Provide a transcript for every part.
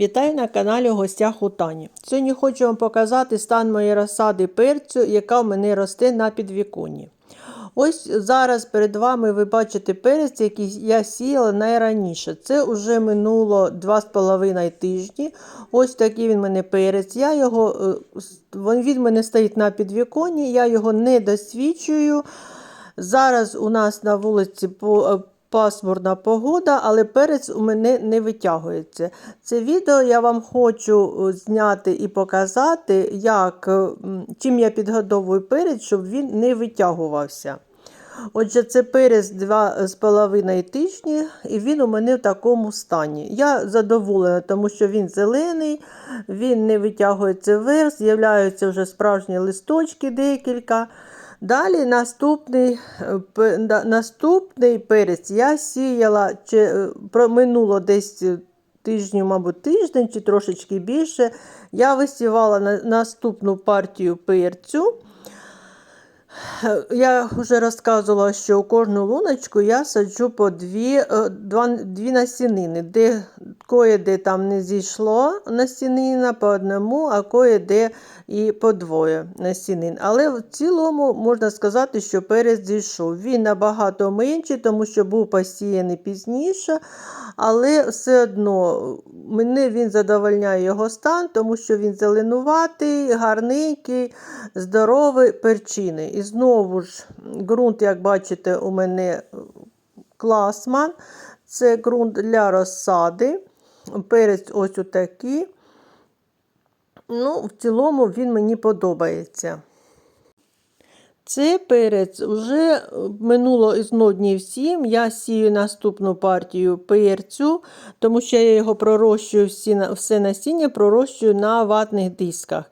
Вітаю на каналі у гостях у Тані. Сьогодні хочу вам показати стан моєї розсади перцю, яка в мене росте на підвіконні. Ось зараз перед вами ви бачите перець, який я сіяла найраніше. Це вже минуло 2,5 тижні. Ось такий він мене перець. Я його, е, він мене стоїть на підвіконні, я його не досвідчую. Зараз у нас на вулиці е, пасмурна погода, але перець у мене не витягується. Це відео я вам хочу е, зняти і показати, як, е, чим я підгодовую перець, щоб він не витягувався. Отже, це перець 2,5 тижні, і він у мене в такому стані. Я задоволена, тому що він зелений, він не витягується вверх, з'являються вже справжні листочки декілька. Далі наступний, е, наступний перець я сіяла, чи, е, минуло десь е, тижню, мабуть, тиждень чи трошечки більше. Я висівала на, наступну партію перцю. Е, Я вже розказувала, що у кожну луночку я саджу по дві, е, два, дві насінини, де кое-де там не зійшло насінина по одному, а кое-де і по двоє насінин. Але в цілому можна сказати, що перець зійшов. Він набагато менший, тому що був посіяний пізніше, але все одно мене він задовольняє його стан, тому що він зеленуватий, гарненький, здоровий, перчиний. Знову ж ґрунт, як бачите, у мене класман. Це ґрунт для розсади. Перець ось отакий. Ну, в цілому він мені подобається. Це перець вже минуло із днів 7. Я сію наступну партію перцю, тому що я його пророщую всі, все насіння пророщую на ватних дисках.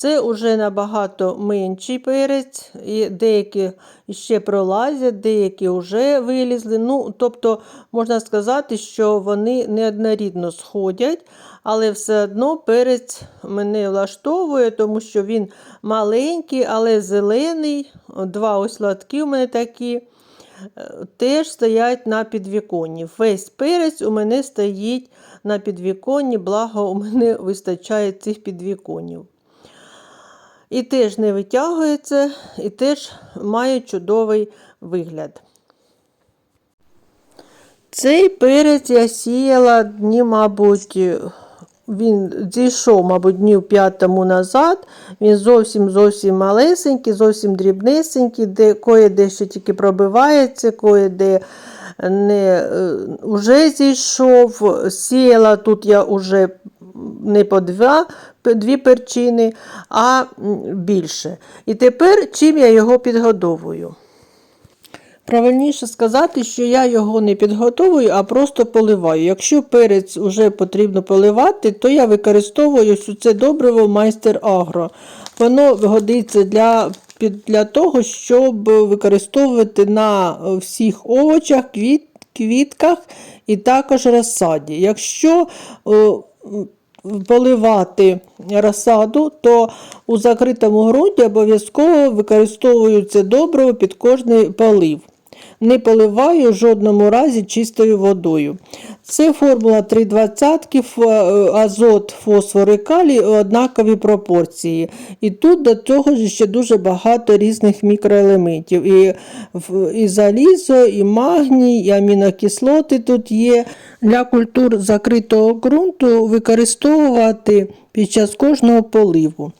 Це вже набагато менший перець, і деякі ще пролазять, деякі вже вилізли. Ну, тобто, можна сказати, що вони неоднорідно сходять, але все одно перець мене влаштовує, тому що він маленький, але зелений. Два ось лотки у мене такі. е, Теж стоять на підвіконні. Весь перець у мене стоїть на підвіконні, благо у мене вистачає цих підвіконів. І теж не витягується, і теж має чудовий вигляд. Цей перець я сіяла дні, мабуть, він зійшов, мабуть, днів 5 тому назад. Він зовсім зовсім малесенький, зовсім дрібнесенький, де кое-де ще тільки пробивається, кое-де не, е, вже зійшов. Сіяла тут я вже не по два, дві перчини, а більше. І тепер чим я його підгодовую? Правильніше сказати, що я його не підготовую, а просто поливаю. Якщо перець вже потрібно поливати, то я використовую це добриво майстер Агро. Воно годиться для, для того, щоб використовувати на всіх овочах, квіт, квітках і також розсаді. Якщо о, поливати розсаду, то у закритому ґрунті обов'язково використовується добриво під кожний полив. Не поливаю в жодному разі чистою водою. Це формула 3,20, ф- е, азот, фосфор і калій однакові пропорції. І тут до цього ще дуже багато різних мікроелементів. І, і залізо, і магній, і амінокислоти тут є. Для культур закритого ґрунту використовувати під час кожного поливу.